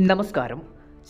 നമസ്കാരം.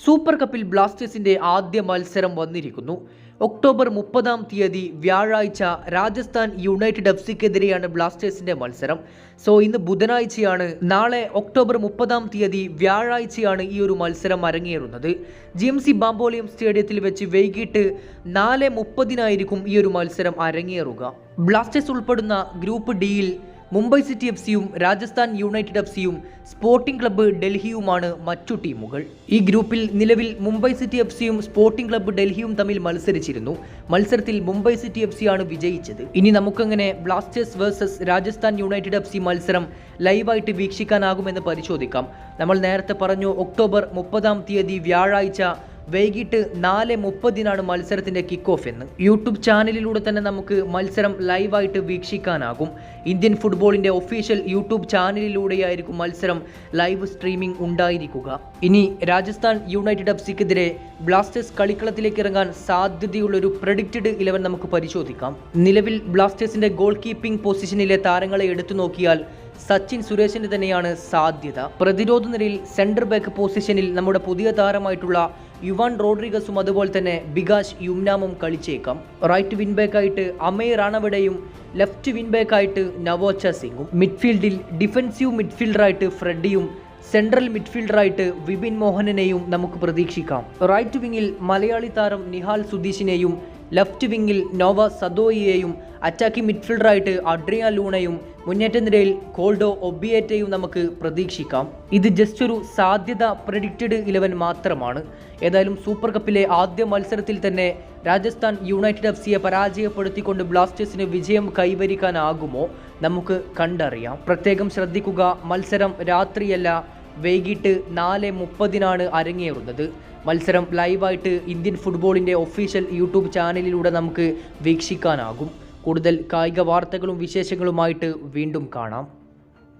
സൂപ്പർ കപ്പിൽ ബ്ലാസ്റ്റേഴ്സിന്റെ ആദ്യ മത്സരം വന്നിരിക്കുന്നു. ഒക്ടോബർ മുപ്പതാം തീയതി വ്യാഴാഴ്ച രാജസ്ഥാൻ യുണൈറ്റഡ് എഫ് സിക്കെതിരെയാണ് ബ്ലാസ്റ്റേഴ്സിന്റെ മത്സരം. സോ ഇന്ന് ബുധനാഴ്ചയാണ് നാളെ ഒക്ടോബർ മുപ്പതാം തീയതി വ്യാഴാഴ്ചയാണ് ഈ ഒരു മത്സരം അരങ്ങേറുന്നത്. ജി എം സി ബാംബോളിയം സ്റ്റേഡിയത്തിൽ വെച്ച് വൈകിട്ട് നാല് മുപ്പതിനായിരിക്കും ഈ ഒരു മത്സരം അരങ്ങേറുക. ബ്ലാസ്റ്റേഴ്സ് ഉൾപ്പെടുന്ന ഗ്രൂപ്പ് ഡിയിൽ മുംബൈ സിറ്റി എഫ് സിയും രാജസ്ഥാൻ യുണൈറ്റഡ് എഫ് സിയും സ്പോർട്ടിംഗ് ക്ലബ്ബ് ഡൽഹിയുമാണ് മറ്റു ടീമുകൾ. ഈ ഗ്രൂപ്പിൽ നിലവിൽ മുംബൈ സിറ്റി എഫ് സിയും സ്പോർട്ടിംഗ് ക്ലബ്ബ് ഡൽഹിയും തമ്മിൽ മത്സരിച്ചിരുന്നു. മത്സരത്തിൽ മുംബൈ സിറ്റി എഫ് സിയാണ് വിജയിച്ചത്. ഇനി നമുക്കങ്ങനെ Blasters versus Rajasthan united F C മത്സരം ലൈവായിട്ട് വീക്ഷിക്കാനാകുമെന്ന് പരിശോധിക്കാം. നമ്മൾ നേരത്തെ പറഞ്ഞു ഒക്ടോബർ മുപ്പതാം തീയതി വ്യാഴാഴ്ച വൈകിട്ട് നാല് മുപ്പതിനാണ് മത്സരത്തിന്റെ കിക്ക് ഓഫ് എന്ന്. യൂട്യൂബ് ചാനലിലൂടെ തന്നെ നമുക്ക് മത്സരം ലൈവായിട്ട് വീക്ഷിക്കാനാകും. ഇന്ത്യൻ ഫുട്ബോളിന്റെ ഒഫീഷ്യൽ യൂട്യൂബ് ചാനലിലൂടെയായിരിക്കും മത്സരം ലൈവ് സ്ട്രീമിംഗ് ഉണ്ടായിരിക്കുക. ഇനി രാജസ്ഥാൻ യുണൈറ്റഡ് എഫ് സിക്കെതിരെ ബ്ലാസ്റ്റേഴ്സ് കളിക്കളത്തിലേക്ക് ഇറങ്ങാൻ സാധ്യതയുള്ള ഒരു പ്രഡിക്റ്റഡ് ഇലവൻ നമുക്ക് പരിശോധിക്കാം. നിലവിൽ ബ്ലാസ്റ്റേഴ്സിന്റെ ഗോൾ കീപ്പിംഗ് പൊസിഷനിലെ താരങ്ങളെ എടുത്തു നോക്കിയാൽ സച്ചിൻ സുരേഷിന് തന്നെയാണ് സാധ്യത. പ്രതിരോധ നിരയിൽ സെന്റർ ബാക്ക് പൊസിഷനിൽ നമ്മുടെ പുതിയ താരമായിട്ടുള്ള യുവാൻ റോഡ്രിഗസും അതുപോലെ തന്നെ ബികാഷ് യുംനാമും കളിച്ചേക്കാം. റൈറ്റ് വിൻബാക്കായിട്ട് അമേ റാണവിടെയും ലെഫ്റ്റ് വിൻബാക്കായിട്ട് നവോച്ച സിംഗും. മിഡ്ഫീൽഡിൽ ഡിഫൻസീവ് മിഡ്ഫീൽഡറായിട്ട് ഫ്രെഡിയും സെൻട്രൽ മിഡ്ഫീൽഡറായിട്ട് വിപിൻ മോഹനനെയും നമുക്ക് പ്രതീക്ഷിക്കാം. റൈറ്റ് വിങ്ങിൽ മലയാളി താരം നിഹാൽ സുധീഷിനെയും ലെഫ്റ്റ് വിങ്ങിൽ നോവ സദോയിയെയും അറ്റാക്കിംഗ് മിഡ്ഫീൽഡറായിട്ട് അഡ്രിയ ലൂണയും മുന്നേറ്റ നിരയിൽ കോൾഡോ ഒബിയേറ്റയും നമുക്ക് പ്രതീക്ഷിക്കാം. ഇത് ജസ്റ്റ് ഒരു സാധ്യത പ്രഡിക്റ്റഡ് ഇലവൻ മാത്രമാണ്. ഏതായാലും സൂപ്പർ കപ്പിലെ ആദ്യ മത്സരത്തിൽ തന്നെ രാജസ്ഥാൻ യുണൈറ്റഡ് എഫ് സിയെ പരാജയപ്പെടുത്തിക്കൊണ്ട് ബ്ലാസ്റ്റേഴ്സിന് വിജയം കൈവരിക്കാനാകുമോ നമുക്ക് കണ്ടറിയാം. പ്രത്യേകം ശ്രദ്ധിക്കുക മത്സരം രാത്രിയല്ല വൈകിട്ട് നാല് മുപ്പതിനാണ് അരങ്ങേറുന്നത്. മത്സരം ലൈവായിട്ട് ഇന്ത്യൻ ഫുട്ബോളിന്റെ ഒഫീഷ്യൽ യൂട്യൂബ് ചാനലിലൂടെ നമുക്ക് വീക്ഷിക്കാനാകും. കൂടുതൽ കായിക വാർത്തകളും വിശേഷങ്ങളുമായിട്ട് വീണ്ടും കാണാം.